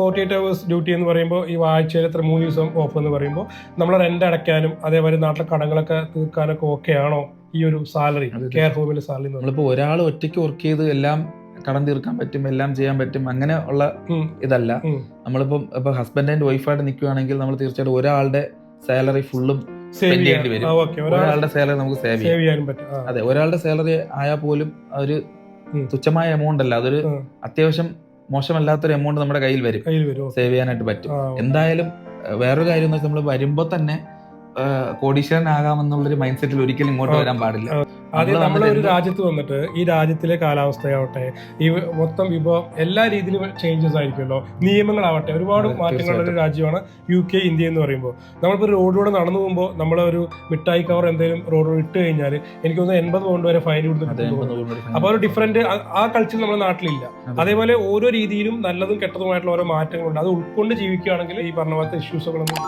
Forty eight hours duty എന്ന് പറയുമ്പോൾ ഈ ആഴ്ചയിൽ എത്ര മൂന്ന് ദിവസം ഓഫ് എന്ന് പറയുമ്പോൾ നമ്മൾ റെന്റ് അടയ്ക്കാനും അതേപോലെ നാട്ടിലെ കടങ്ങളൊക്കെ തീർക്കാനൊക്കെ ഓക്കെ ആണോ ഈ ഒരു സാലറി. കെയർ ഹോമിലെ സാലറി നമ്മളിപ്പോൾ ഒരാൾ ഒറ്റയ്ക്ക് വർക്ക് ചെയ്ത് എല്ലാം കടം തീർക്കാൻ പറ്റും എല്ലാം ചെയ്യാൻ പറ്റും അങ്ങനെ ഉള്ള ഇതല്ല. നമ്മളിപ്പം ഇപ്പൊ ഹസ്ബൻഡ് ആൻഡ് വൈഫായിട്ട് നിൽക്കുകയാണെങ്കിൽ നമ്മൾ തീർച്ചയായിട്ടും ഒരാളുടെ സാലറി ഫുള്ളും സേവ് ചെയ്യേണ്ടി വരും. ഒരാളുടെ സാലറി നമുക്ക് സേവ് ചെയ്യാം. സേവ് ചെയ്യാനും പറ്റും. അതെ ഒരാളുടെ സാലറി ആയാൽ പോലും ഒരു തുച്ഛമായ എമൗണ്ട് അല്ല. അതൊരു അത്യാവശ്യം മോശമല്ലാത്തൊരു എമൗണ്ട് നമ്മുടെ കയ്യിൽ വരും. കയ്യിൽ. സേവ് ചെയ്യാനായിട്ട് പറ്റും. എന്തായാലും വേറൊരു കാര്യം എന്ന് വെച്ചാൽ നമ്മൾ വരുമ്പോൾ തന്നെ കോടീശ്വരൻ കോടീശ്വരനാകാമെന്നുള്ളൊരു മൈൻഡ് സെറ്റിൽ ഒരിക്കലും ഇങ്ങോട്ട് വരാൻ പാടില്ല. ആദ്യം നമ്മൾ ഒരു രാജ്യത്ത് വന്നിട്ട് ഈ രാജ്യത്തിലെ കാലാവസ്ഥയാവട്ടെ ഈ മൊത്തം വിഭവം എല്ലാ രീതിയിലും ചേഞ്ചസ് ആയിരിക്കുമല്ലോ. നിയമങ്ങളാവട്ടെ ഒരുപാട് മാറ്റങ്ങളുള്ള ഒരു രാജ്യമാണ് യു കെ ഇന്ത്യ എന്ന് പറയുമ്പോൾ. നമ്മളിപ്പോൾ റോഡിലൂടെ നടന്നു പോകുമ്പോൾ നമ്മൾ ഒരു മിഠായി കവർ എന്തെങ്കിലും റോഡിൽ ഇട്ട് കഴിഞ്ഞാൽ എനിക്ക് തോന്നുന്നു എൺപത് പൗണ്ട് വരെ ഫൈൻ കൊടുത്തിട്ട് കൊടുത്തിട്ടുണ്ട് അപ്പോൾ ഒരു ഡിഫറെന്റ് ആ കൾച്ചർ നമ്മുടെ നാട്ടിലില്ല. അതേപോലെ ഓരോ രീതിയിലും നല്ലതും കെട്ടതുമായിട്ടുള്ള ഓരോ മാറ്റങ്ങളുണ്ട്. അത് ഉൾക്കൊണ്ട് ജീവിക്കുകയാണെങ്കിൽ ഈ പറഞ്ഞ പോലത്തെ ഇഷ്യൂസുകളൊന്നും